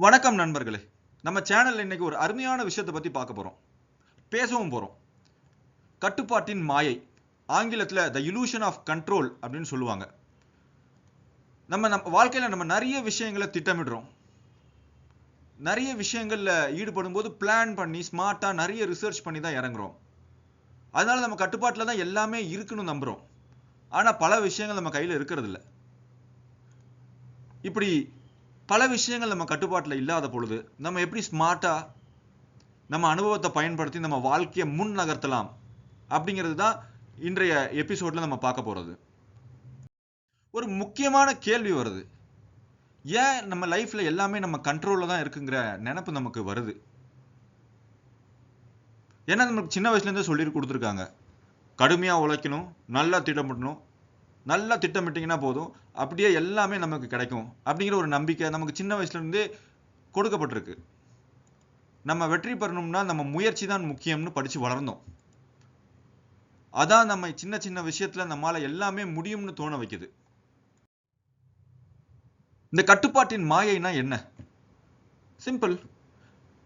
வணக்கம் நண்பர்களே. நம்ம சேனல்ல இன்னைக்கு ஒரு அருமையான விஷயத்தை பத்தி பார்க்க போறோம். பேசவும் போறோம். கட்டுப்பாட்டின் மாயை ஆங்கிலத்தில் த இலூஷன் ஆஃப் கண்ட்ரோல் அப்படின்னு சொல்லுவாங்க. நம்ம நம்ம வாழ்க்கையில நம்ம நிறைய விஷயங்களை திட்டமிடுறோம். நிறைய விஷயங்களில் ஈடுபடும் போது பிளான் பண்ணி ஸ்மார்ட்டா நிறைய ரிசர்ச் பண்ணி தான் இறங்குறோம். அதனால நம்ம கட்டுப்பாட்டில் தான் எல்லாமே இருக்குன்னு நம்புறோம். ஆனா பல விஷயங்கள் நம்ம கையில இருக்கிறதில்ல. இப்படி பல விஷயங்கள் நம்ம கட்டுப்பாட்டில் இல்லாத பொழுது நம்ம எப்படி ஸ்மார்ட்டாக நம்ம அனுபவத்தை பயன்படுத்தி நம்ம வாழ்க்கையை முன் நகர்த்தலாம் அப்படிங்கிறது தான் இன்றைய எபிசோடில் நம்ம பார்க்க போகிறது ஒரு முக்கியமான கேள்வி வருது. ஏன் நம்ம லைஃப்பில் எல்லாமே நம்ம கண்ட்ரோலில் தான் இருக்குங்கிற நினப்பு நமக்கு வருது. ஏன்னா நமக்கு சின்ன வயசுலேருந்தே சொல்லி கொடுத்துருக்காங்க. கடுமையாக உழைக்கணும் நல்லா திட்டமிடணும் நல்லா திட்டமிட்டிங்கன்னா போதும். அப்படியே எல்லாமே நமக்கு கிடைக்கும். அப்படிங்கிற ஒரு நம்பிக்கை நமக்கு சின்ன வயசுலேருந்தே கொடுக்கப்பட்டிருக்கு. நம்ம வெற்றி பெறணும்னா நம்ம முயற்சி தான் முக்கியம்னு படித்து வளர்ந்தோம். அதான் நம்ம சின்ன சின்ன விஷயத்துல நம்மளால் எல்லாமே முடியும்னு தோண வைக்குது. இந்த கட்டுப்பாட்டின் மாயைனா என்ன? சிம்பிள்.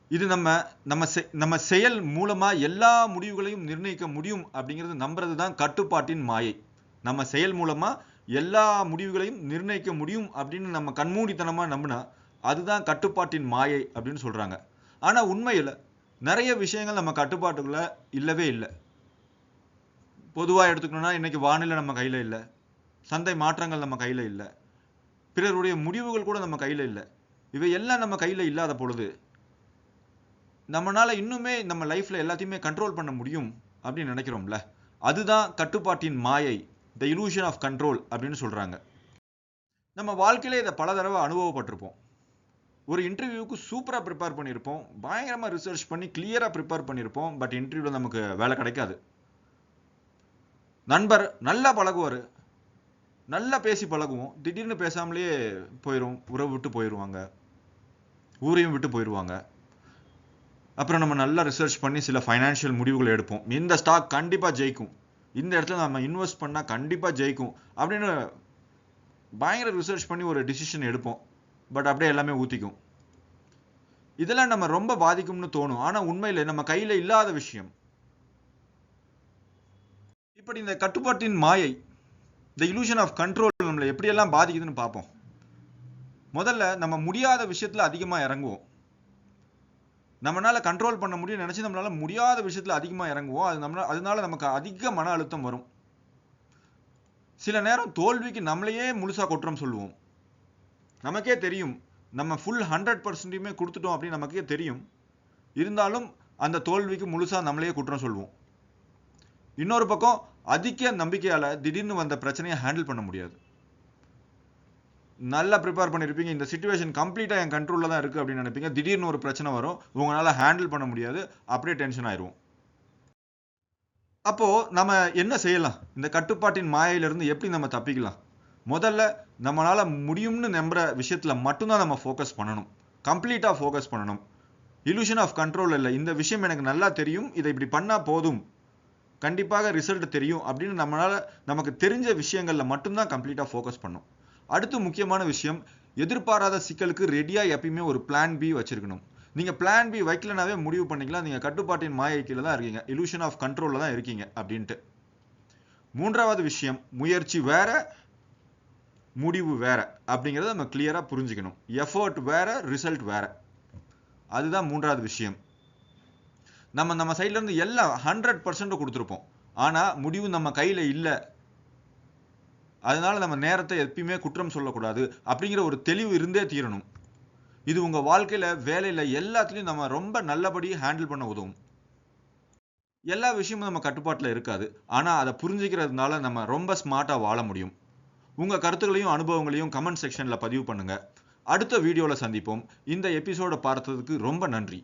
இது நம்ம நம்ம செ- நம்ம செயல் மூலமா எல்லா முடிவுகளையும் நிர்ணயிக்க முடியும் அப்படிங்கிறது நம்புறது தான் கட்டுப்பாட்டின் மாயை. நம்ம செயல் மூலமாக எல்லா முடிவுகளையும் நிர்ணயிக்க முடியும் அப்படின்னு நம்ம கண்மூடித்தனமாக நம்பினா அதுதான் கட்டுப்பாட்டின் மாயை அப்படின்னு சொல்கிறாங்க ஆனால் உண்மையில் நிறைய விஷயங்கள் நம்ம கட்டுப்பாட்டுக்குள்ளே இல்லவே இல்லை. பொதுவாக எடுத்துக்கணும்னா இன்றைக்கி வானிலை நம்ம கையில் இல்லை. சந்தை மாற்றங்கள் நம்ம கையில் இல்லை. பிறருடைய முடிவுகள் கூட நம்ம கையில் இல்லை. இவை எல்லாம் நம்ம கையில் இல்லாத பொழுது நம்மளால் இன்னுமே நம்ம லைஃப்பில் எல்லாத்தையுமே கண்ட்ரோல் பண்ண முடியும் அப்படின்னு நினைக்கிறோம்ல. அதுதான் கட்டுப்பாட்டின் மாயை. த இலூஷன் ஆஃப் கண்ட்ரோல் அப்படின்னு சொல்கிறாங்க நம்ம வாழ்க்கையில இதை பல தடவை அனுபவப்பட்டிருப்போம். ஒரு இன்டர்வியூவுக்கு சூப்பராக ப்ரிப்பேர் பண்ணியிருப்போம். பயங்கரமாக ரிசர்ச் பண்ணி கிளியராக ப்ரிப்பேர் பண்ணியிருப்போம். பட் இன்டர்வியூவில் நமக்கு வேலை கிடைக்காது. நண்பர் நல்லா பழகுவார். நல்லா பேசி பழகுவோம். திடீர்னு பேசாமலேயே போயிடும் உறவு விட்டு போயிடுவாங்க ஊரையும் விட்டு போயிடுவாங்க அப்புறம் நம்ம நல்லா ரிசர்ச் பண்ணி சில ஃபைனான்ஷியல் முடிவுகளை எடுப்போம். இந்த ஸ்டாக் கண்டிப்பாக ஜெயிக்கும். இந்த இடத்துல நம்ம இன்வெஸ்ட் பண்ணால் கண்டிப்பாக ஜெயிக்கும். அப்படின்னு பயங்கர ரிசர்ச் பண்ணி ஒரு டிசிஷன் எடுப்போம். பட் அப்படியே எல்லாமே ஊற்றிக்கும் இதெல்லாம் நம்ம ரொம்ப பாதிக்கும்னு தோணும். ஆனால் உண்மையில் நம்ம கையில் இல்லாத விஷயம். இப்படி இந்த கட்டுப்பாட்டின் மாயை இந்த இலூஷன் ஆஃப் கண்ட்ரோல் நம்மளை எப்படியெல்லாம் பாதிக்குதுன்னு பார்ப்போம். முதல்ல நம்ம முடியாத விஷயத்தில் அதிகமாக இறங்குவோம். நம்மளால கண்ட்ரோல் பண்ண முடியும் நினைச்சு நம்மளால முடியாத விஷயத்துல அதிகமா இறங்குவோம். அது நம்மளால அதனால நமக்கு அதிக மன அழுத்தம் வரும். சில நேரம் தோல்விக்கு நம்மளையே முழுசா குற்றம் சொல்லுவோம். நமக்கே தெரியும். நம்ம ஃபுல் ஹண்ட்ரட் பர்சன்டையுமே கொடுத்துட்டோம் அப்படின்னு நமக்கே தெரியும். இருந்தாலும் அந்த தோல்விக்கு முழுசா நம்மளையே குற்றம் சொல்லுவோம். இன்னொரு பக்கம் அதிக நம்பிக்கையால திடீர்னு வந்த பிரச்சனையை ஹேண்டில் பண்ண முடியாது. நல்லா ப்ரிப்பேர் பண்ணியிருப்பீங்க இந்த சுச்சுவேஷன் கம்ப்ளீட்டாக என் கண்ட்ரோலில் தான் இருக்குது அப்படின்னு நினைப்பீங்க. திடீர்னு ஒரு பிரச்சனை வரும். உங்களால ஹேண்டில் பண்ண முடியாது. அப்படியே டென்ஷன் ஆயிடுவோம் அப்போது நம்ம என்ன செய்யலாம்? இந்த கட்டுப்பாட்டின் மாயையில இருந்து எப்படி நம்ம தப்பிக்கலாம்? முதல்ல நம்மளால முடியும்னு நம்புற விஷயத்துல மட்டும்தான் நம்ம ஃபோக்கஸ் பண்ணணும். கம்ப்ளீட்டாக ஃபோக்கஸ் பண்ணணும். இலூஷன் ஆஃப் கண்ட்ரோல் இல்லை. இந்த விஷயம் எனக்கு நல்லா தெரியும். இதை இப்படி பண்ணால் போதும். கண்டிப்பாக ரிசல்ட் தெரியும் அப்படின்னு நம்மளால நமக்கு தெரிஞ்ச விஷயங்கள்ல மட்டும்தான் கம்ப்ளீட்டாக ஃபோக்கஸ் பண்ணும் அடுத்து முக்கியமான விஷயம் எதிர்பாராத சிக்கலுக்கு ரெடியாக எப்பயுமே ஒரு பிளான் பி வச்சிருக்கணும். நீங்கள் பிளான் பி வைக்கலனாவே முடிவு பண்ணிக்கலாம். நீங்கள் கட்டுப்பாட்டின் மாயை கீழே தான் இருக்கீங்க. இலூஷன் ஆஃப் கண்ட்ரோலில் தான் இருக்கீங்க அப்படின்ட்டு. மூன்றாவது விஷயம் முயற்சி வேற முடிவு வேற அப்படிங்கிறத நம்ம கிளியராக புரிஞ்சுக்கணும். எஃபர்ட் வேற ரிசல்ட் வேற. அதுதான் மூன்றாவது விஷயம். நம்ம நம்ம சைட்லேருந்து எல்லாம் ஹண்ட்ரட் பர்சன்ட் கொடுத்துருப்போம். ஆனால் முடிவு நம்ம கையில் இல்லை. அதனால நம்ம நேரத்தை எப்பயுமே குற்றம் சொல்லக்கூடாது அப்படிங்கிற ஒரு தெளிவு இருந்தே தீரணும். இது உங்க வாழ்க்கையில வேலையில எல்லாத்துலயும் நம்ம ரொம்ப நல்லபடி ஹேண்டில் பண்ண உதவும். எல்லா விஷயமும் நம்ம கட்டுப்பாட்டில் இருக்காது. ஆனா அதை புரிஞ்சுக்கிறதுனால நம்ம ரொம்ப ஸ்மார்ட்டா வாழ முடியும். உங்க கருத்துக்களையும் அனுபவங்களையும் கமெண்ட் செக்ஷன்ல பதிவு பண்ணுங்க. அடுத்த வீடியோவில் சந்திப்போம். இந்த எபிசோட பார்த்ததுக்கு ரொம்ப நன்றி.